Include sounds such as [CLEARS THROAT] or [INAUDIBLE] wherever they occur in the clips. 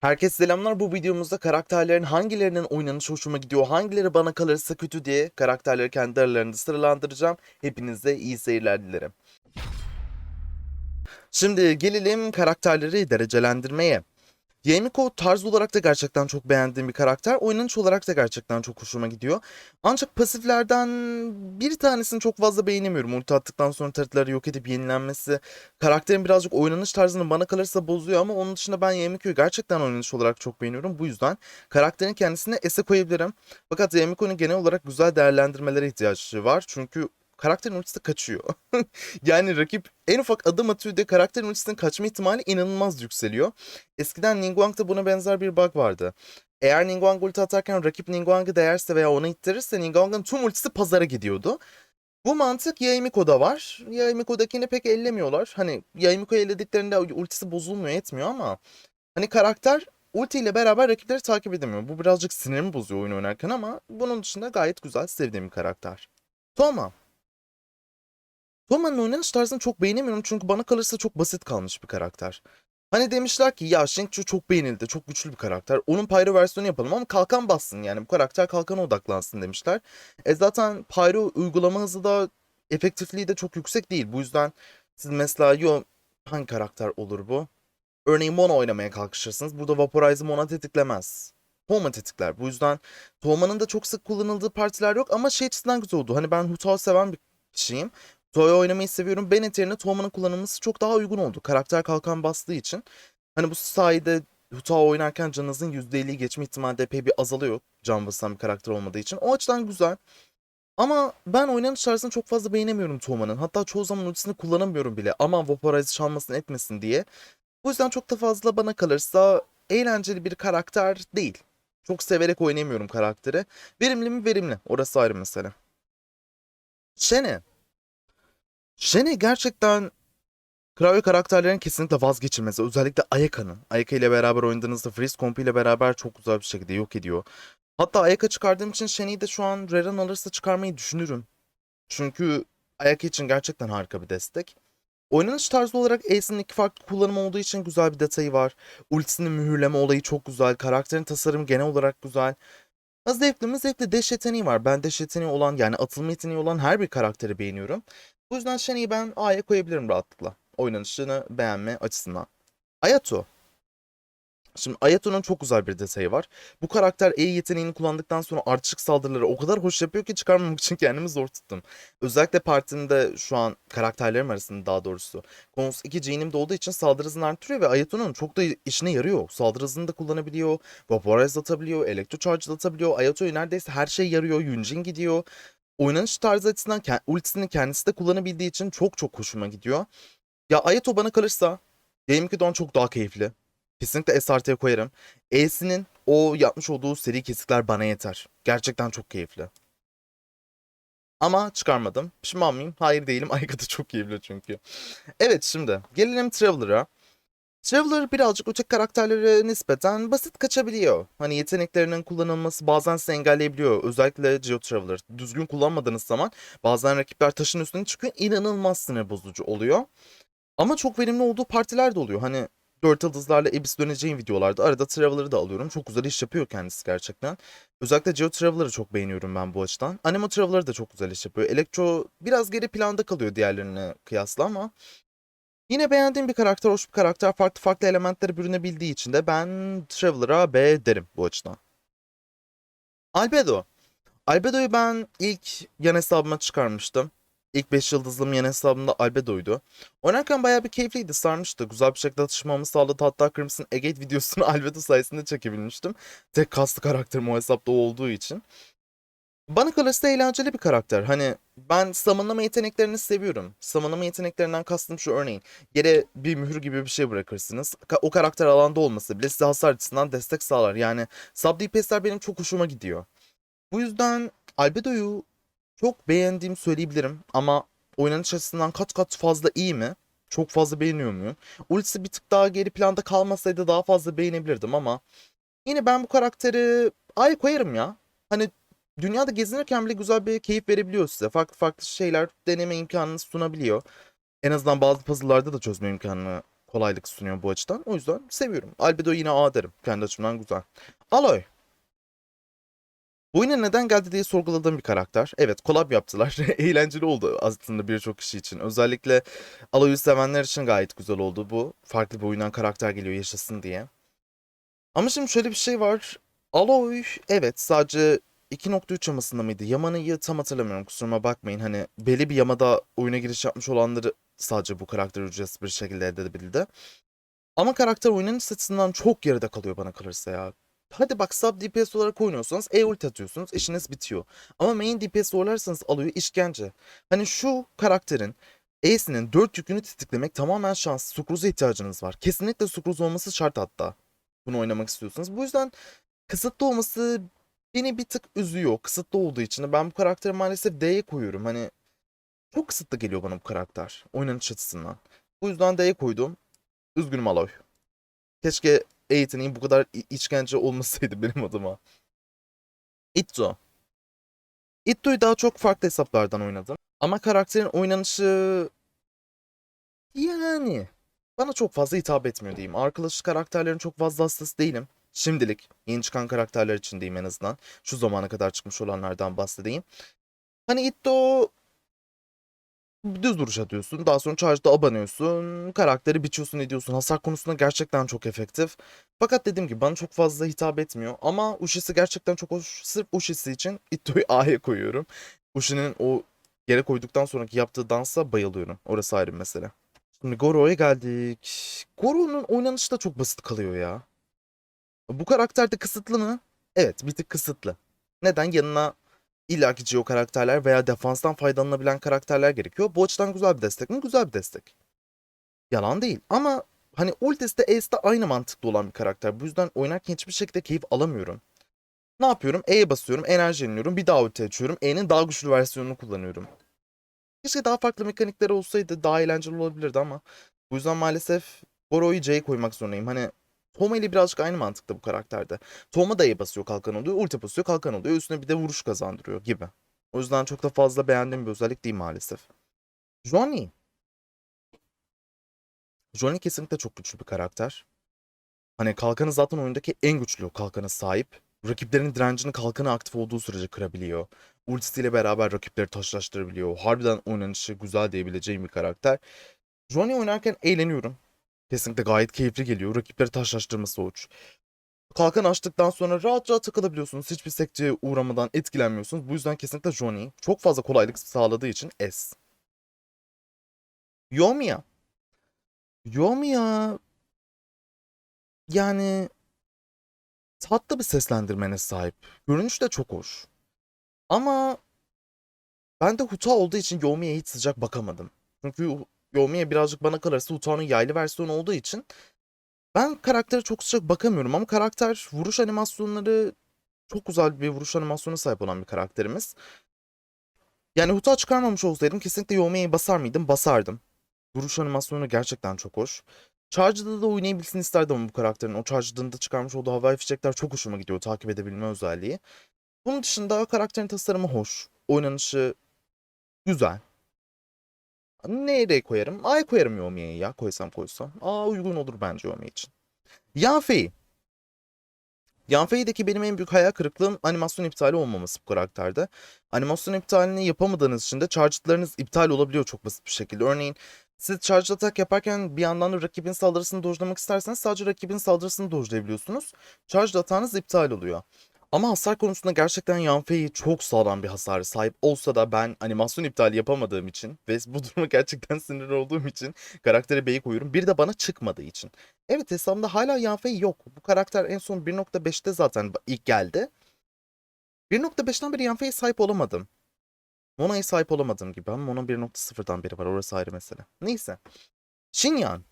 Herkese selamlar. Bu videomuzda karakterlerin hangilerinin oynanışı hoşuma gidiyor, hangileri bana kalırsa kötü diye karakterleri kendi aralarında sıralandıracağım. Hepinize iyi seyirler dilerim. Şimdi gelelim karakterleri derecelendirmeye. Yemiko tarz olarak da gerçekten çok beğendiğim bir karakter. Oynanış olarak da gerçekten çok hoşuma gidiyor. Ancak pasiflerden bir tanesini çok fazla beğenemiyorum. Ulti attıktan sonra tarıtları yok edip yenilenmesi. Karakterin birazcık oynanış tarzını bana kalırsa bozuyor ama onun dışında ben Yemiko'yu gerçekten oynanış olarak çok beğeniyorum. Bu yüzden karakterin kendisine S'e koyabilirim. Fakat Yemiko'nun genel olarak güzel değerlendirmelere ihtiyacı var. Çünkü karakterin ultisi kaçıyor. [LAUGHS] yani rakip en ufak adım atıyor diye karakterin ultisinin kaçma ihtimali inanılmaz yükseliyor. Eskiden Ningguang'da buna benzer bir bug vardı. Eğer Ningguang ulti atarken rakip Ningguang'ı değerse veya onu ittirirse Ningguang'ın tüm ultisi pazara gidiyordu. Bu mantık Yaimiko'da var. Yaimiko'dakini pek ellemiyorlar. Hani Yaimiko'yu ellediklerinde ultisi bozulmuyor etmiyor ama hani karakter ulti ile beraber rakipleri takip edemiyor. Bu birazcık sinirimi bozuyor oyun oynarken ama bunun dışında gayet güzel sevdiğim bir karakter. Toma. Toma'nın oynanış tarzını çok beğenemiyorum çünkü bana kalırsa çok basit kalmış bir karakter. Hani demişler ki ya Shingchu çok beğenildi, çok güçlü bir karakter. Onun Pyro versiyonu yapalım ama kalkan bassın yani bu karakter kalkana odaklansın demişler. E zaten Pyro uygulama hızı da efektifliği de çok yüksek değil. Bu yüzden siz mesela yo hangi karakter olur bu? Örneğin Mono oynamaya kalkışırsınız. Burada Vaporize Mono tetiklemez. Toma tetikler. Bu yüzden Toma'nın da çok sık kullanıldığı partiler yok ama şey açısından güzel oldu. Hani ben Hutao seven bir kişiyim. Toy oynamayı seviyorum. Bennett yerine Toma'nın kullanılması çok daha uygun oldu. Karakter kalkan bastığı için. Hani bu sayede Hutao oynarken canınızın %50'yi geçme ihtimali de epey bir azalıyor. Can basan bir karakter olmadığı için. O açıdan güzel. Ama ben oynanış tarzını çok fazla beğenemiyorum Toma'nın. Hatta çoğu zaman ultisini kullanamıyorum bile. Ama Vaporize çalmasın etmesin diye. Bu yüzden çok da fazla bana kalırsa eğlenceli bir karakter değil. Çok severek oynayamıyorum karakteri. Verimli mi verimli. Orası ayrı mesele. Shene. Shene gerçekten Kravyo karakterlerin kesinlikle vazgeçilmezi. Özellikle Ayaka'nın. Ayaka ile beraber oynadığınızda Freeze Comp ile beraber çok güzel bir şekilde yok ediyor. Hatta Ayaka çıkardığım için Shen'yi de şu an Reran alırsa çıkarmayı düşünürüm. Çünkü Ayaka için gerçekten harika bir destek. Oynanış tarzı olarak Ace'in iki farklı kullanımı olduğu için güzel bir detayı var. Ultisinin mühürleme olayı çok güzel. Karakterin tasarımı genel olarak güzel. Zevkli mi? Zevkli. Deş yeteneği var. Ben deş yeteneği olan yani atılma yeteneği olan her bir karakteri beğeniyorum. Bu yüzden Shen'yi ben A'ya koyabilirim rahatlıkla. Oynanışını beğenme açısından. Ayato. Şimdi Ayato'nun çok güzel bir detayı var. Bu karakter E yeteneğini kullandıktan sonra ardışık saldırıları o kadar hoş yapıyor ki çıkarmamak için kendimi zor tuttum. Özellikle partimde şu an karakterlerim arasında daha doğrusu. Konus 2 Jane'imde olduğu için saldırı hızını artırıyor ve Ayato'nun çok da işine yarıyor. Saldırı hızını da kullanabiliyor. Vaporize atabiliyor. Electro Charge atabiliyor. Ayato'ya neredeyse her şey yarıyor. Yunjin gidiyor. Oynanış tarzı açısından ultisini kendisi de kullanabildiği için çok çok hoşuma gidiyor. Ya Ayato bana kalırsa Game 2'den çok daha keyifli. Kesinlikle SRT'ye koyarım. E'sinin o yapmış olduğu seri kesikler bana yeter. Gerçekten çok keyifli. Ama çıkarmadım. Pişman mıyım? Hayır değilim. [LAUGHS] Aykut'u çok keyifli çünkü. Evet şimdi gelelim Traveler'a. Traveler birazcık öteki karakterlere nispeten basit kaçabiliyor. Hani yeteneklerinin kullanılması bazen sizi engelleyebiliyor. Özellikle Geo Traveler. Düzgün kullanmadığınız zaman bazen rakipler taşın üstüne çıkıyor. İnanılmaz sinir bozucu oluyor. Ama çok verimli olduğu partiler de oluyor. Hani 4 yıldızlarla Abyss döneceğim videolarda arada Traveler'ı da alıyorum. Çok güzel iş yapıyor kendisi gerçekten. Özellikle Geo Traveler'ı çok beğeniyorum ben bu açıdan. Anemo Traveler da çok güzel iş yapıyor. Electro biraz geri planda kalıyor diğerlerine kıyasla ama yine beğendiğim bir karakter, hoş bir karakter. Farklı farklı elementlere bürünebildiği için de ben Traveler'a B derim bu açıdan. Albedo. Albedo'yu ben ilk yan hesabıma çıkarmıştım. İlk 5 yıldızlım yan hesabımda Albedo'ydu. Oynarken bayağı bir keyifliydi, sarmıştı. Güzel bir şekilde atışmamı sağladı. Hatta Crimson Agate videosunu [LAUGHS] Albedo sayesinde çekebilmiştim. Tek kaslı karakterim o hesapta olduğu için. Bana kalırsa eğlenceli bir karakter. Hani ben summonlama yeteneklerini seviyorum. Summonlama yeteneklerinden kastım şu örneğin. Yere bir mühür gibi bir şey bırakırsınız. O karakter alanda olmasa bile size hasar açısından destek sağlar. Yani sub DPS'ler benim çok hoşuma gidiyor. Bu yüzden Albedo'yu çok beğendiğimi söyleyebilirim ama oynanış açısından kat kat fazla iyi mi? Çok fazla beğeniyor muyum? Ultisi bir tık daha geri planda kalmasaydı daha fazla beğenebilirdim ama yine ben bu karakteri ay koyarım ya. Hani dünyada gezinirken bile güzel bir keyif verebiliyor size. Farklı farklı şeyler deneme imkanını sunabiliyor. En azından bazı puzzle'larda da çözme imkanını kolaylık sunuyor bu açıdan. O yüzden seviyorum. Albedo yine A derim. Kendi açımdan güzel. Aloy. Bu oyuna neden geldi diye sorguladığım bir karakter. Evet collab yaptılar. [LAUGHS] Eğlenceli oldu aslında birçok kişi için. Özellikle Aloy'u sevenler için gayet güzel oldu bu. Farklı bir oyundan karakter geliyor yaşasın diye. Ama şimdi şöyle bir şey var. Aloy evet sadece 2.3 yamasında mıydı? Yamanı'yı tam hatırlamıyorum kusuruma bakmayın. Hani belli bir yamada oyuna giriş yapmış olanları sadece bu karakter ücretsiz bir şekilde elde edebildi. Ama karakter oyunun açısından çok geride kalıyor bana kalırsa ya. Hadi bak sub DPS olarak oynuyorsanız E ult atıyorsunuz işiniz bitiyor. Ama main DPS oynarsanız alıyor işkence. Hani şu karakterin E'sinin 4 yükünü tetiklemek tamamen şans. Sukruza ihtiyacınız var. Kesinlikle sukruz olması şart hatta. Bunu oynamak istiyorsanız. Bu yüzden kısıtlı olması beni bir tık üzüyor. Kısıtlı olduğu için ben bu karakteri maalesef D'ye koyuyorum. Hani çok kısıtlı geliyor bana bu karakter. Oynanış açısından. Bu yüzden D'ye koydum. Üzgünüm Aloy. Keşke E yeteneği bu kadar i- işkence olmasaydı [LAUGHS] benim adıma. Itto. Itto'yu daha çok farklı hesaplardan oynadım. Ama karakterin oynanışı... Yani... Bana çok fazla hitap etmiyor diyeyim. Arkadaş karakterlerin çok fazla hastası değilim. Şimdilik yeni çıkan karakterler için diyeyim en azından. Şu zamana kadar çıkmış olanlardan bahsedeyim. Hani Itto düz duruş atıyorsun. Daha sonra charge'da abanıyorsun. Karakteri biçiyorsun ediyorsun. Hasar konusunda gerçekten çok efektif. Fakat dediğim gibi bana çok fazla hitap etmiyor. Ama Ushi'si gerçekten çok hoş. Sırf Ushi'si için [LAUGHS] Itto'yu A'ya koyuyorum. Ushi'nin o yere koyduktan sonraki yaptığı dansa bayılıyorum. Orası ayrı bir mesele. Şimdi Goro'ya geldik. Goro'nun oynanışı da çok basit kalıyor ya. Bu karakter de kısıtlı mı? Evet bir tık kısıtlı. Neden? Yanına illaki Geo karakterler veya defanstan faydalanabilen karakterler gerekiyor. Bu açıdan güzel bir destek mi? Güzel bir destek. Yalan değil ama hani ultisi de Ace'de aynı mantıklı olan bir karakter. Bu yüzden oynarken hiçbir şekilde keyif alamıyorum. Ne yapıyorum? E'ye basıyorum, enerji yeniliyorum, bir daha ulti açıyorum. E'nin daha güçlü versiyonunu kullanıyorum. Keşke daha farklı mekanikleri olsaydı daha eğlenceli olabilirdi ama bu yüzden maalesef Goro'yu C'ye koymak zorundayım. Hani Toma ile birazcık aynı mantıkta bu karakterde. Toma da E basıyor kalkan oluyor, ulti basıyor kalkan oluyor. Üstüne bir de vuruş kazandırıyor gibi. O yüzden çok da fazla beğendiğim bir özellik değil maalesef. Johnny. Johnny kesinlikle çok güçlü bir karakter. Hani kalkanı zaten oyundaki en güçlü kalkanı sahip. Rakiplerin direncini kalkanı aktif olduğu sürece kırabiliyor. Ultisiyle beraber rakipleri taşlaştırabiliyor. Harbiden oynanışı güzel diyebileceğim bir karakter. Johnny oynarken eğleniyorum. Kesinlikle gayet keyifli geliyor. Rakipleri taşlaştırması hoş. Kalkan açtıktan sonra rahat rahat takılabiliyorsunuz. Hiçbir sekteye uğramadan etkilenmiyorsunuz. Bu yüzden kesinlikle Johnny çok fazla kolaylık sağladığı için S. Yomiya. Yomiya yani tatlı bir seslendirmene sahip. Görünüş de çok hoş. Ama ben de Huta olduğu için Yomi'ye hiç sıcak bakamadım. Çünkü Yomi'ye birazcık bana kalırsa Huta'nın yaylı versiyonu olduğu için ben karaktere çok sıcak bakamıyorum ama karakter vuruş animasyonları çok güzel bir vuruş animasyonu sahip olan bir karakterimiz. Yani Huta çıkarmamış olsaydım kesinlikle Yomi'ye basar mıydım? Basardım. Vuruş animasyonu gerçekten çok hoş. Charge'da da oynayabilsin isterdim bu karakterin. O Charge'da çıkarmış olduğu havai fişekler çok hoşuma gidiyor takip edebilme özelliği. Bunun dışında karakterin tasarımı hoş. Oynanışı güzel. Nereye koyarım? A'ya koyarım Yomi'ye ya. Koysam koysam. A uygun olur bence Yomi için. Yanfei. Yanfei'deki benim en büyük hayal kırıklığım animasyon iptali olmaması bu karakterde. Animasyon iptalini yapamadığınız için de charge'larınız iptal olabiliyor çok basit bir şekilde. Örneğin siz charge atak yaparken bir yandan da rakibin saldırısını dojlamak isterseniz sadece rakibin saldırısını dojlayabiliyorsunuz. Charge atağınız iptal oluyor. Ama hasar konusunda gerçekten Yanfei çok sağlam bir hasara sahip olsa da ben animasyon iptali yapamadığım için ve bu duruma gerçekten sinir olduğum için karaktere B'yi koyuyorum. Bir de bana çıkmadığı için. Evet hesabımda hala Yanfei yok. Bu karakter en son 1.5'te zaten ilk geldi. 1.5'ten beri Yanfei'ye sahip olamadım. Mona'ya sahip olamadığım gibi ama Mono 1.0'dan beri var. Orası ayrı mesele. Neyse. Shinyan.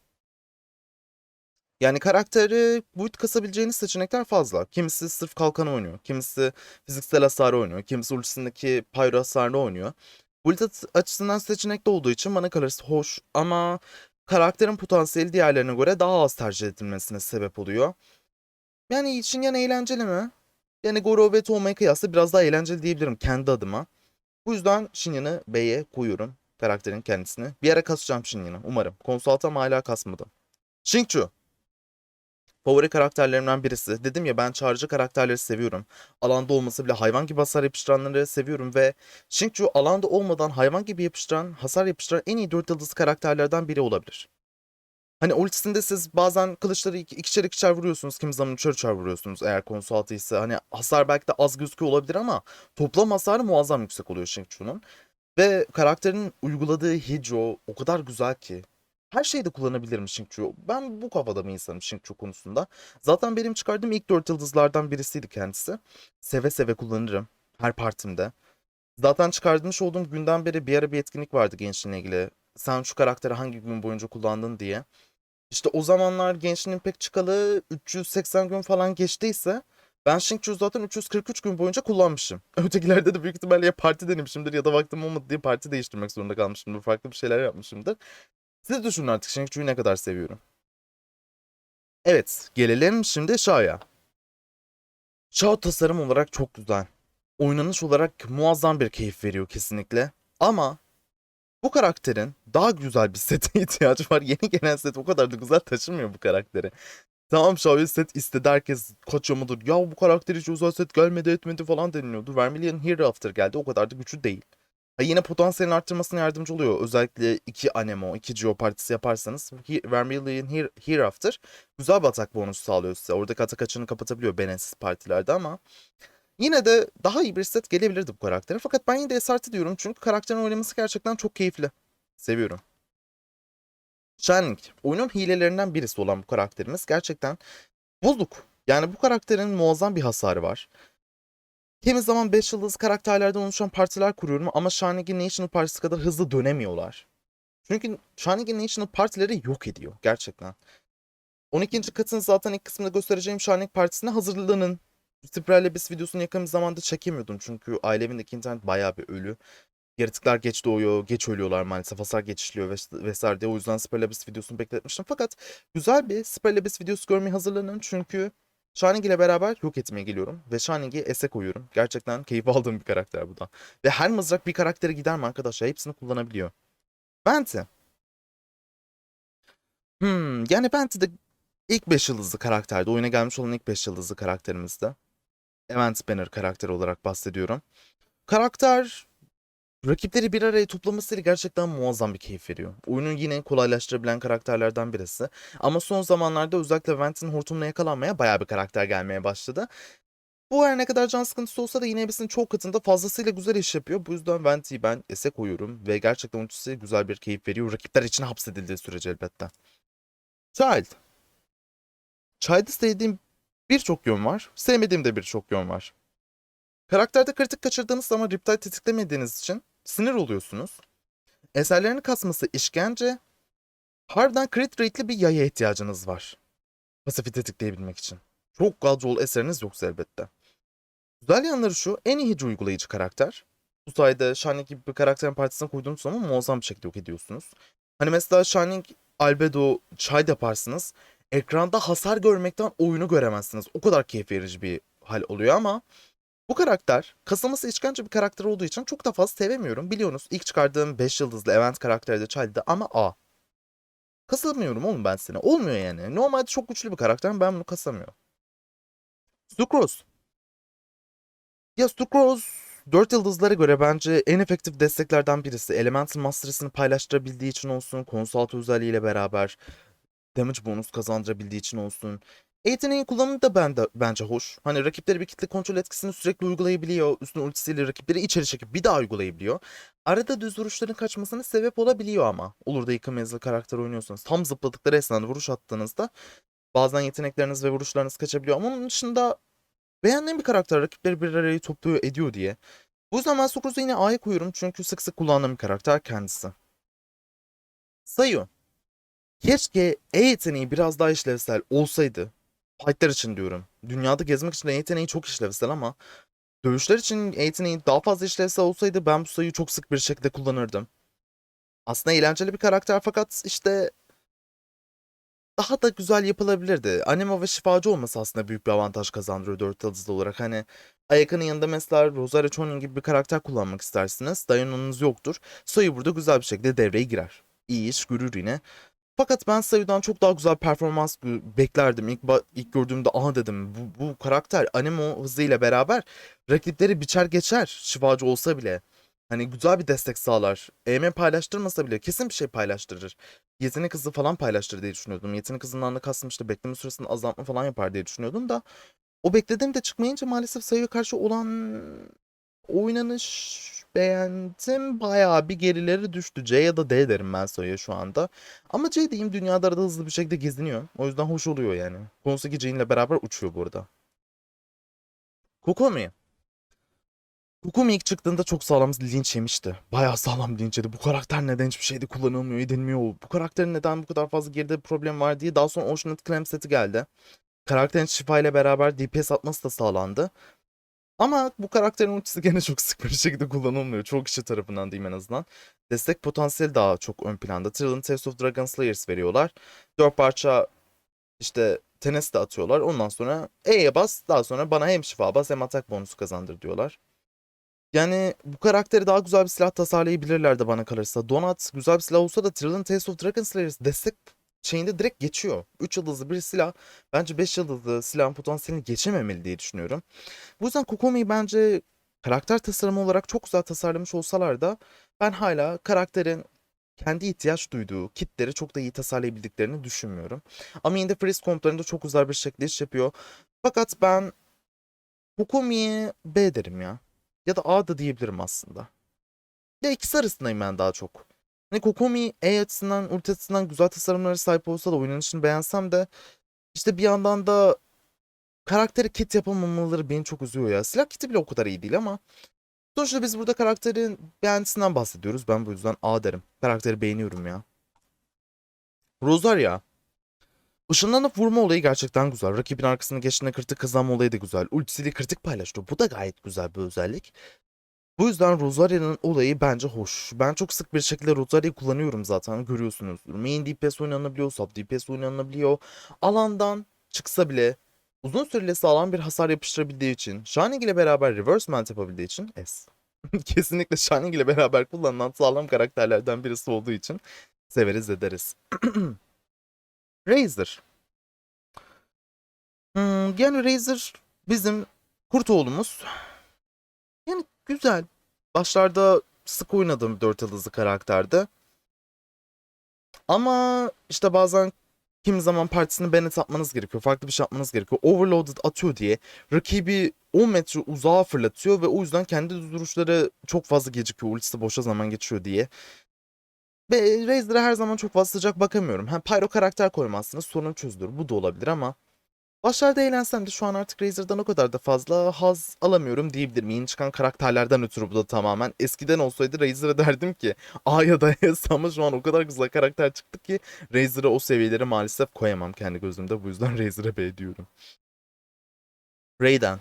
Yani karakteri boyut kasabileceğiniz seçenekler fazla. Kimisi sırf kalkan oynuyor. Kimisi fiziksel hasar oynuyor. Kimisi ultisindeki pyro hasarını oynuyor. Build açısından seçenekli olduğu için bana kalırsa hoş ama karakterin potansiyeli diğerlerine göre daha az tercih edilmesine sebep oluyor. Yani Shinyan eğlenceli mi? Yani Goro ve Toma'ya kıyasla biraz daha eğlenceli diyebilirim kendi adıma. Bu yüzden Shinyan'ı B'ye koyuyorum. Karakterin kendisini. Bir ara kasacağım Shinyan'ı umarım. Konsoltam hala kasmadı. Xingqiu. Favori karakterlerimden birisi. Dedim ya ben çağrıcı karakterleri seviyorum. Alanda olması bile hayvan gibi hasar yapıştıranları seviyorum ve Xingqiu alanda olmadan hayvan gibi yapıştıran, hasar yapıştıran en iyi 4 yıldızlı karakterlerden biri olabilir. Hani ultisinde siz bazen kılıçları iki, ikişer ikişer vuruyorsunuz. Kimi zaman üçer üçer vuruyorsunuz eğer konsol altı ise. Hani hasar belki de az gözüküyor olabilir ama toplam hasarı muazzam yüksek oluyor Xingqiu'nun. Ve karakterin uyguladığı hidro o kadar güzel ki. Her şeyde kullanabilirim Xingqiu. Ben bu kafada bir insanım Xingqiu konusunda. Zaten benim çıkardığım ilk 4 yıldızlardan birisiydi kendisi. Seve seve kullanırım her partimde. Zaten çıkardığmış olduğum günden beri bir ara bir etkinlik vardı gençliğinle ilgili. Sen şu karakteri hangi gün boyunca kullandın diye. İşte o zamanlar gençliğin pek çıkalı 380 gün falan geçtiyse ben Xingqiu zaten 343 gün boyunca kullanmışım. [LAUGHS] Ötekilerde de büyük ihtimalle ya parti denemişimdir ya da vaktim olmadı diye parti değiştirmek zorunda kalmışımdır. Farklı bir şeyler yapmışımdır. Siz düşünün artık Xingqiu'yu ne kadar seviyorum. Evet, gelelim şimdi Shao'ya. Shao tasarım olarak çok güzel. Oynanış olarak muazzam bir keyif veriyor kesinlikle. Ama bu karakterin daha güzel bir [LAUGHS] sete ihtiyacı var. Yeni gelen set o kadar da güzel taşımıyor bu karakteri. Tamam Shao'yu set istedi herkes kaçıyor mudur? Ya bu karakter hiç özel set gelmedi etmedi falan deniliyordu. Vermilion Hereafter geldi o kadar da güçlü değil. Yine potansiyelini arttırmasına yardımcı oluyor. Özellikle iki Anemo, iki Geo partisi yaparsanız He- Vermilion Here, Hereafter güzel bir atak bonusu sağlıyor size. Oradaki atak açığını kapatabiliyor benensiz partilerde ama yine de daha iyi bir set gelebilirdi bu karaktere. Fakat ben yine de SRT diyorum çünkü karakterin oynaması gerçekten çok keyifli. Seviyorum. Shining, oyunun hilelerinden birisi olan bu karakterimiz gerçekten bozuk. Yani bu karakterin muazzam bir hasarı var. Kimi zaman 5 yıldız karakterlerden oluşan partiler kuruyorum ama Shining'in National Partisi kadar hızlı dönemiyorlar. Çünkü Shining'in National Partileri yok ediyor gerçekten. 12. katın zaten ilk kısmında göstereceğim Shining Partisi'ne hazırlanın. Spiral Abyss videosunu yakın bir zamanda çekemiyordum çünkü ailemindeki internet bayağı bir ölü. Yaratıklar geç doğuyor, geç ölüyorlar maalesef. Hasar geçişliyor ves- vesaire diye. O yüzden Spiral Abyss videosunu bekletmiştim. Fakat güzel bir Spiral Abyss videosu görmeye hazırlanın çünkü Shining ile beraber yok etmeye geliyorum. Ve Shining'i S'e koyuyorum. Gerçekten keyif aldığım bir karakter bu da. Ve her mızrak bir karaktere gider mi arkadaşlar? Hepsini kullanabiliyor. Venti. Hmm, yani Venti de ilk 5 yıldızlı karakterdi. Oyuna gelmiş olan ilk 5 yıldızlı karakterimizdi. Event Banner karakteri olarak bahsediyorum. Karakter rakipleri bir araya toplamasıyla gerçekten muazzam bir keyif veriyor. Oyunu yine kolaylaştırabilen karakterlerden birisi. Ama son zamanlarda özellikle Vent'in hortumuna yakalanmaya bayağı bir karakter gelmeye başladı. Bu her ne kadar can sıkıntısı olsa da yine hepsinin çok katında fazlasıyla güzel iş yapıyor. Bu yüzden Vent'i ben S'e koyuyorum ve gerçekten ultisi güzel bir keyif veriyor. Rakipler için hapsedildiği sürece elbette. Child. Child'ı sevdiğim birçok yön var. Sevmediğim de birçok yön var. Karakterde kritik kaçırdığınız zaman Riptide tetiklemediğiniz için sinir oluyorsunuz. Eserlerini kasması işkence. Harbiden crit rate'li bir yaya ihtiyacınız var. Pasifi tetikleyebilmek için. Çok gadrol eseriniz yoksa elbette. Güzel yanları şu, en iyi uygulayıcı karakter. Bu sayede Shining gibi bir karakterin partisine koyduğunuz zaman muazzam bir şekilde yok ediyorsunuz. Hani mesela Shining, Albedo, Child yaparsınız. Ekranda hasar görmekten oyunu göremezsiniz. O kadar keyif verici bir hal oluyor ama bu karakter kasılması işkence bir karakter olduğu için çok da fazla sevemiyorum. Biliyorsunuz ilk çıkardığım 5 yıldızlı event karakteri de Child'di ama A. Kasamıyorum oğlum ben seni. Olmuyor yani. Normalde çok güçlü bir karakter ben bunu kasamıyorum. Sucrose. Ya Sucrose 4 yıldızlara göre bence en efektif desteklerden birisi. Elemental Mastery'sini paylaştırabildiği için olsun. Konsult özelliğiyle beraber damage bonus kazandırabildiği için olsun. Yeteneğin kullanımı da bende, bence hoş. Hani rakipleri bir kitle kontrol etkisini sürekli uygulayabiliyor. Üstüne ultisiyle rakipleri içeri çekip bir daha uygulayabiliyor. Arada düz vuruşların kaçmasına sebep olabiliyor ama. Olur da yakın menzil karakter oynuyorsanız. Tam zıpladıkları esnada vuruş attığınızda bazen yetenekleriniz ve vuruşlarınız kaçabiliyor. Ama onun dışında beğendiğim bir karakter rakipleri bir araya topluyor ediyor diye. Bu yüzden ben Sukruz'u yine A'ya koyuyorum çünkü sık sık kullandığım bir karakter kendisi. Sayu. Keşke E yeteneği biraz daha işlevsel olsaydı. Fight'ler için diyorum. Dünyada gezmek için yeteneği çok işlevsel ama dövüşler için yeteneği daha fazla işlevsel olsaydı ben bu sayıyı çok sık bir şekilde kullanırdım. Aslında eğlenceli bir karakter fakat işte daha da güzel yapılabilirdi. Anima ve şifacı olması aslında büyük bir avantaj kazandırıyor 4 yıldızlı olarak. Hani Ayaka'nın yanında mesela Rosario Chonin gibi bir karakter kullanmak istersiniz. Dayanınız yoktur. Soyu burada güzel bir şekilde devreye girer. İyi iş görür yine. Fakat ben Sayu'dan çok daha güzel performans beklerdim. İlk, ilk gördüğümde aha dedim bu, bu karakter animo hızıyla beraber rakipleri biçer geçer şifacı olsa bile. Hani güzel bir destek sağlar. EM paylaştırmasa bile kesin bir şey paylaştırır. Yetenek hızı falan paylaştırır diye düşünüyordum. Yetenek hızından da kastım işte bekleme süresini azaltma falan yapar diye düşünüyordum da o beklediğim de çıkmayınca maalesef Sayu'ya karşı olan oynanış beğendim. Bayağı bir gerileri düştü. C ya da D derim ben Sayu'ya şu anda. Ama C diyeyim dünyada arada hızlı bir şekilde geziniyor. O yüzden hoş oluyor yani. Konusaki C'inle beraber uçuyor burada. Kokomi. Kokomi ilk çıktığında çok sağlam linç yemişti. Bayağı sağlam linç yedi. Bu karakter neden hiçbir şeyde kullanılmıyor, edilmiyor? Bu karakterin neden bu kadar fazla geride bir problem var diye. Daha sonra Oceanate Clam seti geldi. Karakterin şifa ile beraber DPS atması da sağlandı. Ama bu karakterin ultisi gene çok sık bir şekilde kullanılmıyor. Çok kişi tarafından diyeyim en azından. Destek potansiyeli daha çok ön planda. Trillion Tales of Dragon Slayers veriyorlar. Dört parça işte tenes de atıyorlar. Ondan sonra E'ye bas. Daha sonra bana hem şifa bas hem atak bonusu kazandır diyorlar. Yani bu karakteri daha güzel bir silah tasarlayabilirlerdi bana kalırsa. Donat güzel bir silah olsa da Trillion Tales of Dragon Slayers destek şeyinde direkt geçiyor. 3 yıldızlı bir silah bence 5 yıldızlı silahın potansiyelini geçememeli diye düşünüyorum. Bu yüzden Kokomi'yi bence karakter tasarımı olarak çok güzel tasarlamış olsalar da ben hala karakterin kendi ihtiyaç duyduğu kitleri çok da iyi tasarlayabildiklerini düşünmüyorum. Ama yine de Freeze komplarında çok güzel bir şekilde iş yapıyor. Fakat ben Kokomi'ye B derim ya. Ya da A da diyebilirim aslında. Ya ikisi arasındayım ben daha çok. Hani Kokomi E açısından, ulti açısından güzel tasarımlara sahip olsa da oynanışını beğensem de işte bir yandan da karakteri kit yapamamaları beni çok üzüyor ya. Silah kiti bile o kadar iyi değil ama sonuçta biz burada karakterin beğentisinden bahsediyoruz. Ben bu yüzden A derim. Karakteri beğeniyorum ya. Rosaria. Işınlanıp vurma olayı gerçekten güzel. Rakibin arkasını geçtiğinde kritik kazanma olayı da güzel. Ultisiyle kritik paylaştı. Bu da gayet güzel bir özellik. Bu yüzden Rosaria'nın olayı bence hoş. Ben çok sık bir şekilde Rosaria'yı kullanıyorum zaten görüyorsunuz. Main DPS oynanabiliyor, sub DPS oynanabiliyor. Alandan çıksa bile uzun süreli sağlam bir hasar yapıştırabildiği için, Shining ile beraber reverse mount yapabildiği için S. [LAUGHS] Kesinlikle Shining ile beraber kullanılan sağlam karakterlerden birisi olduğu için severiz ederiz. [CLEARS THROAT] Razer. Hmm, yani Razer bizim kurt oğlumuz. Yani güzel. Başlarda sık oynadığım bir dört yıldızlı karakterde. Ama işte bazen kimi zaman partisini Bennett atmanız gerekiyor. Farklı bir şey yapmanız gerekiyor. Overloaded atıyor diye rakibi 10 metre uzağa fırlatıyor ve o yüzden kendi duruşları çok fazla gecikiyor. Ultisi boşa zaman geçiyor diye. Ve Razer'a her zaman çok fazla sıcak bakamıyorum. Ha, Pyro karakter koymazsınız sorun çözülür. Bu da olabilir ama Başlarda eğlensem de şu an artık Razer'dan o kadar da fazla haz alamıyorum diyebilirim. Yeni çıkan karakterlerden ötürü bu da tamamen. Eskiden olsaydı Razer'a [LAUGHS] derdim ki A ya da [LAUGHS] S ama şu an o kadar güzel karakter çıktı ki Razer'a o seviyeleri maalesef koyamam kendi gözümde. Bu yüzden [LAUGHS] Razer'a B diyorum. Raiden.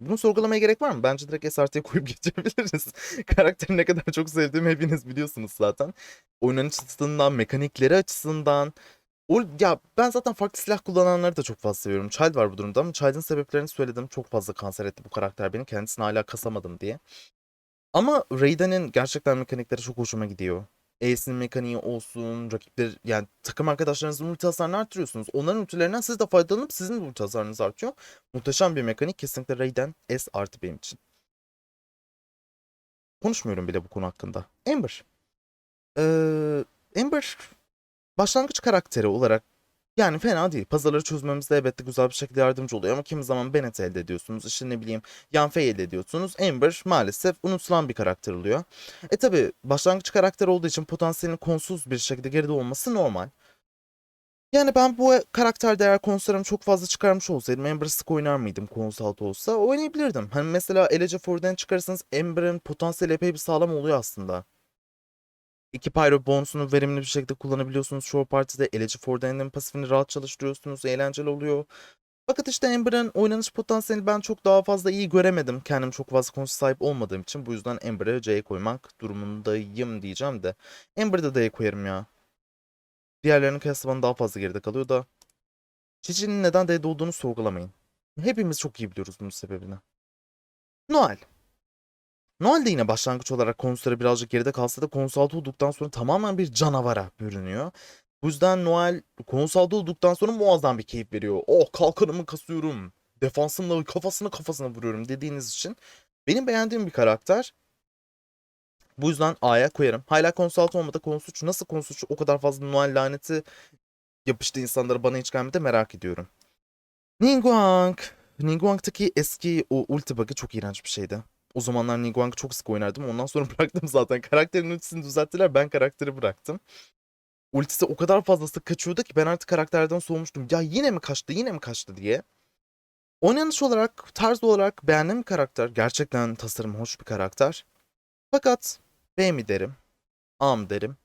Bunu sorgulamaya gerek var mı? Bence direkt SRT'ye koyup geçebiliriz. Karakteri ne kadar çok sevdiğimi hepiniz biliyorsunuz zaten. Oynanış açısından, mekanikleri açısından, o, ya ben zaten farklı silah kullananları da çok fazla seviyorum. Child var bu durumda ama Child'ın sebeplerini söyledim. Çok fazla kanser etti bu karakter beni. Kendisini hala kasamadım diye. Ama Raiden'in gerçekten mekanikleri çok hoşuma gidiyor. Ace'in mekaniği olsun, rakipler yani takım arkadaşlarınızın ulti hasarını artırıyorsunuz. Onların ultilerinden siz de faydalanıp sizin de ulti hasarınız artıyor. Muhteşem bir mekanik. Kesinlikle Raiden S artı benim için. Konuşmuyorum bile bu konu hakkında. Ember. Ee, Ember başlangıç karakteri olarak yani fena değil. Pazarları çözmemizde elbette güzel bir şekilde yardımcı oluyor ama kimi zaman Bennett elde ediyorsunuz. İşte ne bileyim Yanfei elde ediyorsunuz. Ember maalesef unutulan bir karakter oluyor. E tabi başlangıç karakter olduğu için potansiyelin konsuz bir şekilde geride olması normal. Yani ben bu karakterde eğer konserimi çok fazla çıkarmış olsaydım Ember sık oynar mıydım konsalt olsa oynayabilirdim. Hani mesela Elegy Ford'dan çıkarırsanız Ember'ın potansiyeli epey bir sağlam oluyor aslında. İki pyro bonusunu verimli bir şekilde kullanabiliyorsunuz. Show Party'de Elegy Ford'un pasifini rahat çalıştırıyorsunuz. Eğlenceli oluyor. Fakat işte Ember'ın oynanış potansiyelini ben çok daha fazla iyi göremedim. Kendim çok fazla konusu sahip olmadığım için. Bu yüzden Ember'ı C'ye koymak durumundayım diyeceğim de. Ember'ı da D'ye koyarım ya. Diğerlerinin kıyasla daha fazla geride kalıyor da. Çiçinin neden D'de olduğunu sorgulamayın. Hepimiz çok iyi biliyoruz bunun sebebini. Noel. Noel de yine başlangıç olarak konsere birazcık geride kalsa da konsalt olduktan sonra tamamen bir canavara bürünüyor. Bu yüzden Noel konsolda olduktan sonra muazzam bir keyif veriyor. Oh kalkanımı kasıyorum. Defansımla kafasına kafasına vuruyorum dediğiniz için. Benim beğendiğim bir karakter. Bu yüzden A'ya koyarım. Hala konsult olmadı. Konsuç nasıl konsuç o kadar fazla Noel laneti yapıştı insanlara bana hiç gelmedi merak ediyorum. Ningguang. Ningguang'taki eski o ulti bug'ı çok iğrenç bir şeydi. O zamanlar Ningguang'ı çok sık oynardım. Ondan sonra [LAUGHS] bıraktım zaten. Karakterin ultisini düzelttiler. Ben karakteri bıraktım. Ultisi o kadar fazla sık kaçıyordu ki ben artık karakterden soğumuştum. Ya yine mi kaçtı yine mi kaçtı diye. Oynanış olarak, tarz olarak beğendiğim bir karakter. Gerçekten tasarım hoş bir karakter. Fakat B mi derim? A mı derim?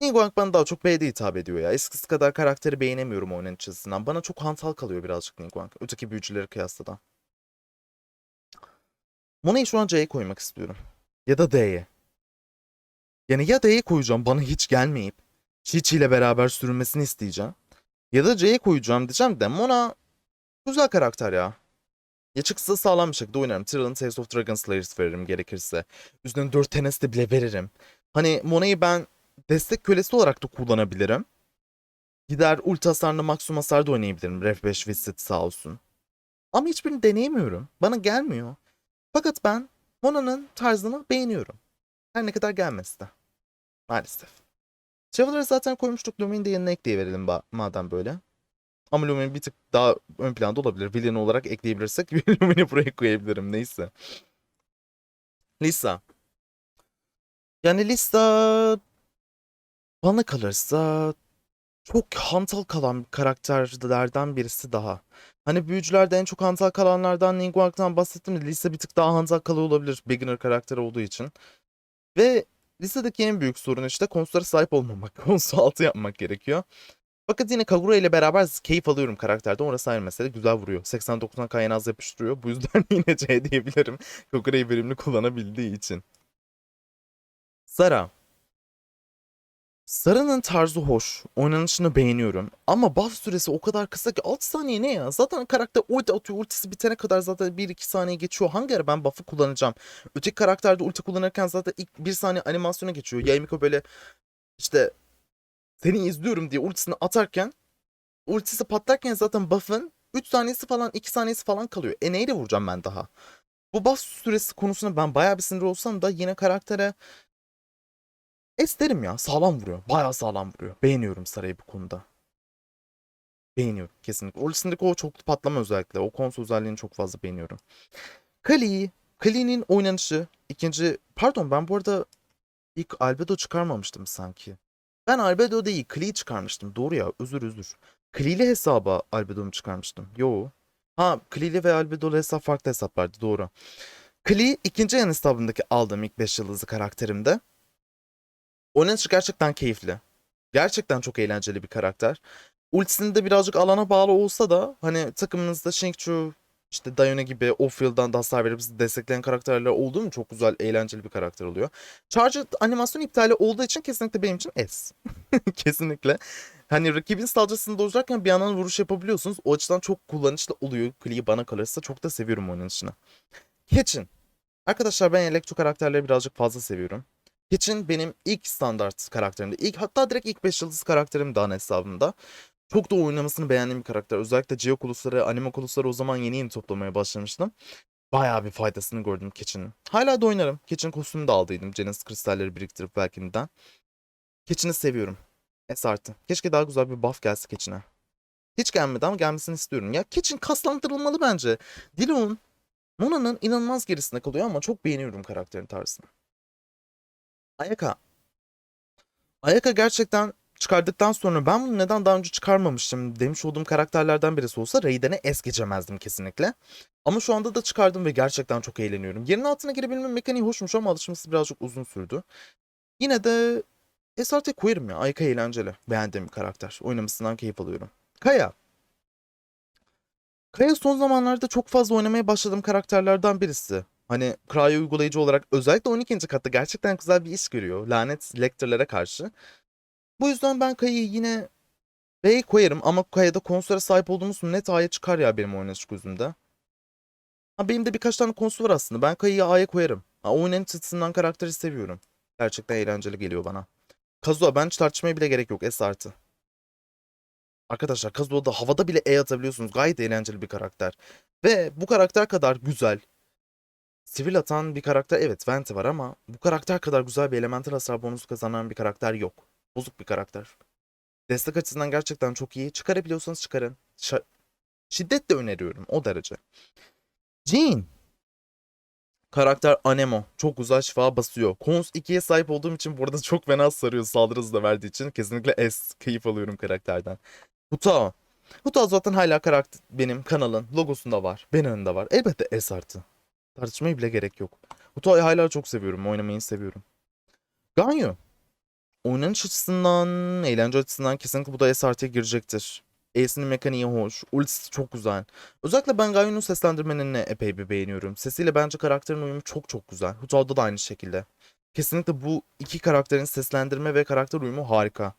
Ningguang bana daha çok B'de hitap ediyor ya. Eskisi kadar karakteri beğenemiyorum oynanış açısından. Bana çok hantal kalıyor birazcık Ningguang. Öteki büyücülere kıyasla da. Mona'yı şu an C'ye koymak istiyorum. Ya da D'ye. Yani ya D'ye koyacağım bana hiç gelmeyip Chichi ile beraber sürünmesini isteyeceğim. Ya da C'ye koyacağım diyeceğim de Mona güzel karakter ya. Ya çıksa sağlam bir şekilde oynarım. Tyrell'ın Tales of Dragon Slayers veririm gerekirse. Üstüne 4 tenes de bile veririm. Hani Mona'yı ben destek kölesi olarak da kullanabilirim. Gider ulti hasarlı maksimum hasar da oynayabilirim. Ref 5 Visit sağ olsun. Ama hiçbirini deneyemiyorum. Bana gelmiyor. Fakat ben Mona'nın tarzını beğeniyorum. Her ne kadar gelmesi de. Maalesef. Traveler'ı zaten koymuştuk. Lumine'i de yanına ekleyiverelim madem böyle. Ama Lumine bir tık daha ön planda olabilir. Villain olarak ekleyebilirsek [LAUGHS] Lumine'i buraya koyabilirim. Neyse. Lisa. Yani Lisa bana kalırsa çok hantal kalan karakterlerden birisi daha. Hani büyücülerde en çok hantal kalanlardan Ningguang'dan bahsettim de Lisa bir tık daha hantal kalıyor olabilir beginner karakteri olduğu için. Ve Lisa'daki en büyük sorun işte konsulara sahip olmamak. [LAUGHS] Konsu altı yapmak gerekiyor. Fakat yine Kagura ile beraber keyif alıyorum karakterde. Orası ayrı mesele. Güzel vuruyor. 80-90 k en az yapıştırıyor. Bu yüzden [LAUGHS] yine C diyebilirim. Kagura'yı verimli kullanabildiği için. Sara. Sara'nın tarzı hoş. Oynanışını beğeniyorum. Ama buff süresi o kadar kısa ki 6 saniye ne ya? Zaten karakter ulti atıyor. Ultisi bitene kadar zaten 1-2 saniye geçiyor. Hangi ara ben buff'ı kullanacağım? Öteki karakterde ulti kullanırken zaten ilk 1 saniye animasyona geçiyor. Yaimiko böyle işte seni izliyorum diye ultisini atarken ultisi patlarken zaten buff'ın 3 saniyesi falan 2 saniyesi falan kalıyor. E neyle vuracağım ben daha? Bu buff süresi konusunda ben bayağı bir sinir olsam da yine karaktere Es derim ya sağlam vuruyor. Bayağı sağlam vuruyor. Beğeniyorum Saray'ı bu konuda. Beğeniyorum kesinlikle. Ultisindeki o çoklu patlama özellikle. O konsol özelliğini çok fazla beğeniyorum. Kali. Kali'nin oynanışı ikinci... Pardon ben bu arada ilk Albedo çıkarmamıştım sanki. Ben Albedo değil Kali'yi çıkarmıştım. Doğru ya özür özür. Kali'li hesaba Albedo'mu çıkarmıştım. Yo. Ha Kali'li ve Albedo'lu hesap farklı hesaplardı doğru. Kali ikinci yan hesabındaki aldığım ilk 5 yıldızlı karakterimde. Oynanışı gerçekten keyifli. Gerçekten çok eğlenceli bir karakter. Ultisinde birazcık alana bağlı olsa da hani takımınızda Shingchu, işte Dayone gibi off-field'dan da hasar verip sizi destekleyen karakterler olduğu mu çok güzel, eğlenceli bir karakter oluyor. Charger animasyon iptali olduğu için kesinlikle benim için S. [LAUGHS] kesinlikle. Hani rakibin saldırısını dojlarken bir yandan vuruş yapabiliyorsunuz. O açıdan çok kullanışlı oluyor. Klee'yi bana kalırsa çok da seviyorum oynanışını. Kitchen. Arkadaşlar ben elektro karakterleri birazcık fazla seviyorum. Kitchen benim ilk standart karakterimdi. İlk hatta direkt ilk 5 yıldız karakterim Dan hesabımda. Çok da oynamasını beğendiğim bir karakter. Özellikle Geokulusları, Anime Kulusları o zaman yeni yeni toplamaya başlamıştım. Bayağı bir faydasını gördüm Kitchen'in. Hala da oynarım. Kitchen kostümü de aldıydım. Genesis kristalleri biriktirip Valkyrie'den. Kitchen'ı seviyorum. S artı. Keşke daha güzel bir buff gelse Kitchen'e. Hiç gelmedi ama gelmesini istiyorum. Ya Kitchen kaslandırılmalı bence. Dilon, Mona'nın inanılmaz gerisinde kalıyor ama çok beğeniyorum karakterin tarzını. Ayaka. Ayaka gerçekten çıkardıktan sonra ben bunu neden daha önce çıkarmamıştım demiş olduğum karakterlerden birisi olsa Raiden'e es geçemezdim kesinlikle. Ama şu anda da çıkardım ve gerçekten çok eğleniyorum. Yerin altına girebilme mekaniği hoşmuş ama alışması birazcık uzun sürdü. Yine de SRT koyarım ya. Ayaka eğlenceli. Beğendiğim bir karakter. Oynamasından keyif alıyorum. Kaya. Kaya son zamanlarda çok fazla oynamaya başladığım karakterlerden birisi. Hani Cryo uygulayıcı olarak özellikle 12. katta gerçekten güzel bir iş görüyor. Lanet lektörlere karşı. Bu yüzden ben Kaya'yı yine B'ye koyarım ama Kaya'da konsola sahip olduğumuz net A'ya çıkar ya benim oynanış gözümde. Ha, benim de birkaç tane konusu var aslında. Ben Kaya'yı A'ya koyarım. Ha, oynanış açısından karakteri seviyorum. Gerçekten eğlenceli geliyor bana. Kazuha ben hiç tartışmaya bile gerek yok. S artı. Arkadaşlar Kazuo'da havada bile E atabiliyorsunuz. Gayet eğlenceli bir karakter. Ve bu karakter kadar güzel. Sivil atan bir karakter evet Venti var ama bu karakter kadar güzel bir elemental hasar bonusu kazanan bir karakter yok. Bozuk bir karakter. Destek açısından gerçekten çok iyi. Çıkarabiliyorsanız çıkarın. Şa- şiddetle öneriyorum o derece. Jean. Karakter Anemo. Çok güzel şifa basıyor. Cons 2'ye sahip olduğum için burada çok fena sarıyor saldırı hızı da verdiği için. Kesinlikle S. Keyif alıyorum karakterden. Hutao. Hutao zaten hala karakter benim kanalın logosunda var. Benim önünde var. Elbette S artı. Tartışmaya bile gerek yok. Hutao'yu hala çok seviyorum. Oynamayı seviyorum. Ganyu. Oynanış açısından, eğlence açısından kesinlikle bu da S artıya girecektir. Ace'nin mekaniği hoş. Ultisi çok güzel. Özellikle ben Gayu'nun seslendirmenini epey bir beğeniyorum. Sesiyle bence karakterin uyumu çok çok güzel. Hutao'da da aynı şekilde. Kesinlikle bu iki karakterin seslendirme ve karakter uyumu harika.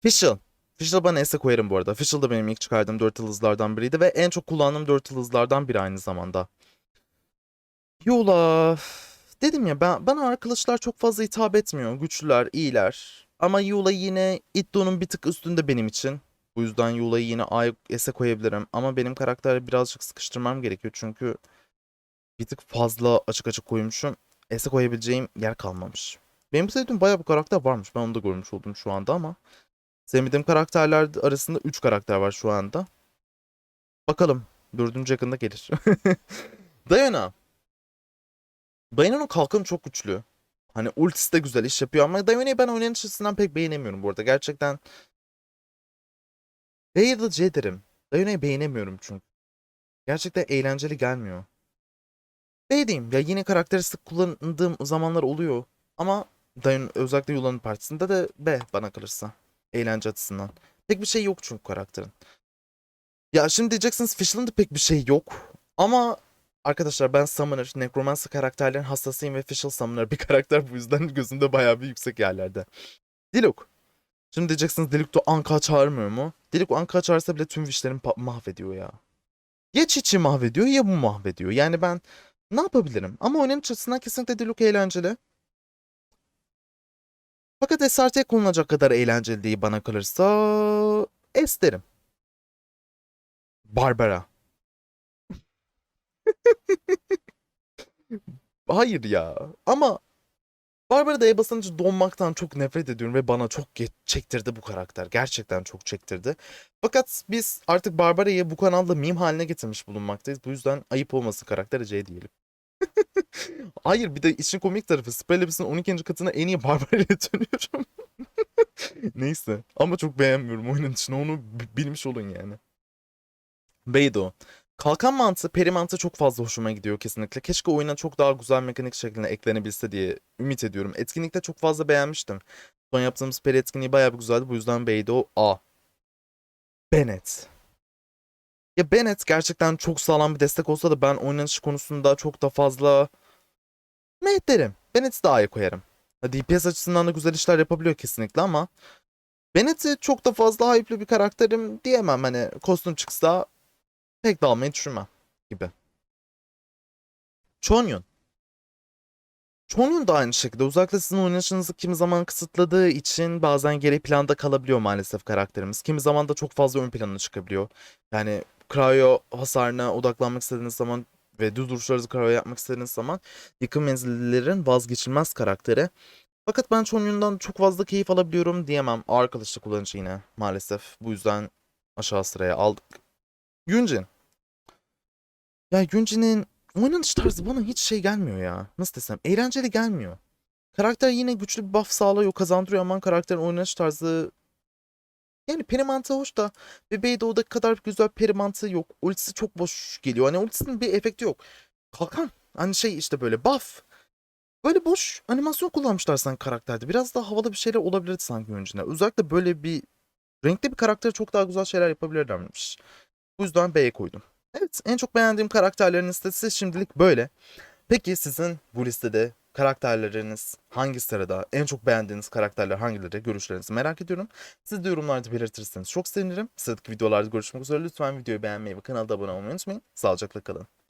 Fischl. Fischl bana ese koyarım bu arada. Fischl da benim ilk çıkardığım 4 yıldızlardan biriydi ve en çok kullandığım 4 yıldızlardan biri aynı zamanda. Yola. Dedim ya ben bana arkadaşlar çok fazla hitap etmiyor. Güçlüler, iyiler. Ama Yula yine Itto'nun bir tık üstünde benim için. Bu yüzden Yula'yı yine A S'e koyabilirim. Ama benim karakteri birazcık sıkıştırmam gerekiyor. Çünkü bir tık fazla açık açık koymuşum. S'e koyabileceğim yer kalmamış. Benim sevdiğim bayağı bir karakter varmış. Ben onu da görmüş oldum şu anda ama. Sevmediğim karakterler arasında 3 karakter var şu anda. Bakalım. Dördüncü yakında gelir. [LAUGHS] Diana. Diana'nın kalkanı çok güçlü. Hani ultisi de güzel iş yapıyor ama Diana'yı ben oynanış açısından pek beğenemiyorum bu arada. Gerçekten B ya da C derim. Diana'yı beğenemiyorum çünkü. Gerçekten eğlenceli gelmiyor. B diyeyim. Ya yine karakteri sık kullandığım zamanlar oluyor. Ama Diana özellikle Yula'nın partisinde de B bana kalırsa. Eğlence açısından. Pek bir şey yok çünkü karakterin. Ya şimdi diyeceksiniz Fischl'ın da pek bir şey yok. Ama arkadaşlar ben Summoner, Necromancer karakterlerin hastasıyım ve Fischl Summoner bir [LAUGHS] karakter bu yüzden gözümde bayağı bir yüksek yerlerde. Diluc. Şimdi diyeceksiniz Diluc da Anka çağırmıyor mu? Diluc Anka çağırsa bile tüm wishlerimi mahvediyor ya. Ya Çiçi mahvediyor ya bu mahvediyor. Yani ben ne yapabilirim? Ama oynanış açısından kesinlikle Diluc eğlenceli. Fakat SRT kullanacak kadar eğlenceli değil bana kalırsa S derim. Barbara. [LAUGHS] Hayır ya. Ama Barbara'da E basınca donmaktan çok nefret ediyorum ve bana çok çektirdi bu karakter. Gerçekten çok çektirdi. Fakat biz artık Barbara'yı bu kanalda meme haline getirmiş bulunmaktayız. Bu yüzden ayıp olmasın karaktere C diyelim. Hayır bir de işin komik tarafı Spellabs'ın 12. katına en iyi Barbara ile [LAUGHS] dönüyorum. Neyse ama çok beğenmiyorum oyunun içine onu bilmiş olun yani. Beydo. Kalkan mantığı, peri mantığı çok fazla hoşuma gidiyor kesinlikle. Keşke oyuna çok daha güzel mekanik şeklinde eklenebilse diye ümit ediyorum. Etkinlikte çok fazla beğenmiştim. Son yaptığımız peri etkinliği bayağı bir güzeldi. Bu yüzden Beydo A. Bennett. Ya Bennett gerçekten çok sağlam bir destek olsa da ben oynanış konusunda çok da fazla meh derim. Bennett'i de A'ya koyarım. DPS açısından da güzel işler yapabiliyor kesinlikle ama Bennett'i çok da fazla hype'lı bir karakterim diyemem. Hani kostüm çıksa pek de almayı düşünmem gibi. Chongyun. Chongyun da aynı şekilde. Özellikle sizin oynayışınızı kimi zaman kısıtladığı için bazen geri planda kalabiliyor maalesef karakterimiz. Kimi zaman da çok fazla ön plana çıkabiliyor. Yani cryo hasarına odaklanmak istediğiniz zaman ve düz duruşlarınızı cryo yapmak istediğiniz zaman yakın menzillerin vazgeçilmez karakteri. Fakat ben Chongyun'dan çok fazla keyif alabiliyorum diyemem. Ağır kullanıcı yine maalesef. Bu yüzden aşağı sıraya aldık. Yunjin. Ya Yunjin'in oynanış tarzı bana hiç şey gelmiyor ya. Nasıl desem eğlenceli gelmiyor. Karakter yine güçlü bir buff sağlıyor, kazandırıyor ama karakterin oynanış tarzı yani peri mantığı hoş da Bebeğdoğu'daki kadar güzel peri mantığı yok. Ultisi çok boş geliyor. Hani ultisinin bir efekti yok. Kalkan. Hani şey işte böyle buff. Böyle boş animasyon kullanmışlar sanki karakterde. Biraz daha havalı bir şeyler olabilirdi sanki önceden. Özellikle böyle bir renkli bir karakter çok daha güzel şeyler yapabilirlermiş. Bu yüzden B'ye koydum. Evet, en çok beğendiğim karakterlerin listesi şimdilik böyle. Peki sizin bu listede karakterleriniz hangi sırada? En çok beğendiğiniz karakterler hangileri? Görüşlerinizi merak ediyorum. Siz de yorumlarda belirtirseniz çok sevinirim. Sıradaki videolarda görüşmek üzere. Lütfen videoyu beğenmeyi ve kanala abone olmayı unutmayın. Sağlıcakla kalın.